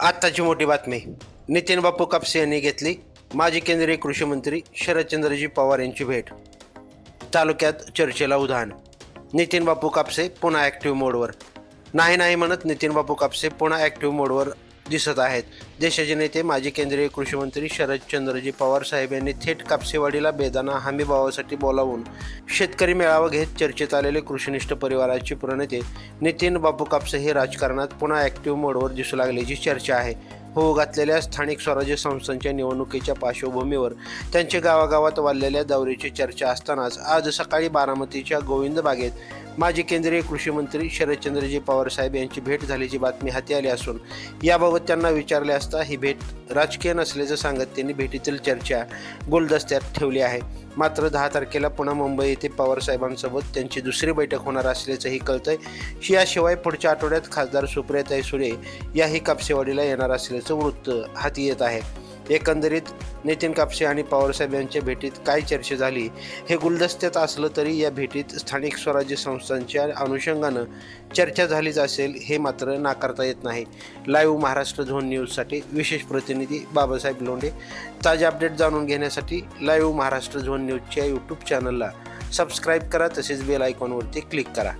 आत्ताची मोठी बातमी. नितीन बापू कापसे यांनी घेतली. माजी केंद्रीय कृषी मंत्री शरदचंद्रजी पवार यांची भेट. तालुक्यात चर्चेला उधाण. नितीन बापू कापसे पुन्हा ॲक्टिव्ह मोडवर नाही नाही म्हणत नितीन बापू कापसे पुन्हा ॲक्टिव्ह मोडवर दिसत आहेत. देशाचे नेते माजी केंद्रीय कृषी मंत्री शरदचंद्रजी पवार साहेब यांनी थेट कापसेवाडीला बेदाना हमीभावासाठी बोलावून शेतकरी मेळावा घेत चर्चेत आलेले कृषीनिष्ठ परिवाराचे प्रणेते नितीन बापू कापसे हे राजकारणात पुन्हा ॲक्टिव्ह मोडवर दिसू लागल्याची चर्चा आहे. होऊ घातलेल्या स्थानिक स्वराज्य संस्थांच्या निवडणुकीच्या पार्श्वभूमीवर त्यांच्या गावागावात वाढलेल्या दौऱ्याची चर्चा असतानाच आज सकाळी बारामतीच्या गोविंद बागेत माजी केंद्रीय कृषी मंत्री शरदचंद्रजी पवार साहेब यांची भेट झाल्याची बातमी हाती आली असून याबाबत त्यांना विचारले असता ही भेट राजकीय नसल्याचं सांगत त्यांनी भेटीतील चर्चा गुलदस्त्यात ठेवली आहे. मात्र दहा तारखेला पुन्हा मुंबई येथे पवार साहेबांसोबत त्यांची दुसरी बैठक होणार असल्याचंही कळतंय. याशिवाय पुढच्या आठवड्यात खासदार सुप्रियाताई सुरे याही कापसेवाडीला येणार असल्याचं वृत्त हाती येत आहे. एकंदरीत नितीन कापसे आणि पवारसाहेब यांच्या भेटीत काय चर्चा झाली? हे गुलदस्त्यात असलं तरी या भेटीत स्थानिक स्वराज्य संस्थांच्या अनुषंगानं चर्चा झालीच असेल हे मात्र नाकारता येत नाही. लाईव्ह महाराष्ट्र झोन न्यूजसाठी विशेष प्रतिनिधी बाबासाहेब लोंढे. ताजे अपडेट जाणून घेण्यासाठी लाईव्ह महाराष्ट्र झोन न्यूजच्या यूट्यूब चॅनलला सबस्क्राईब करा तसेच बेल आयकॉनवरती क्लिक करा.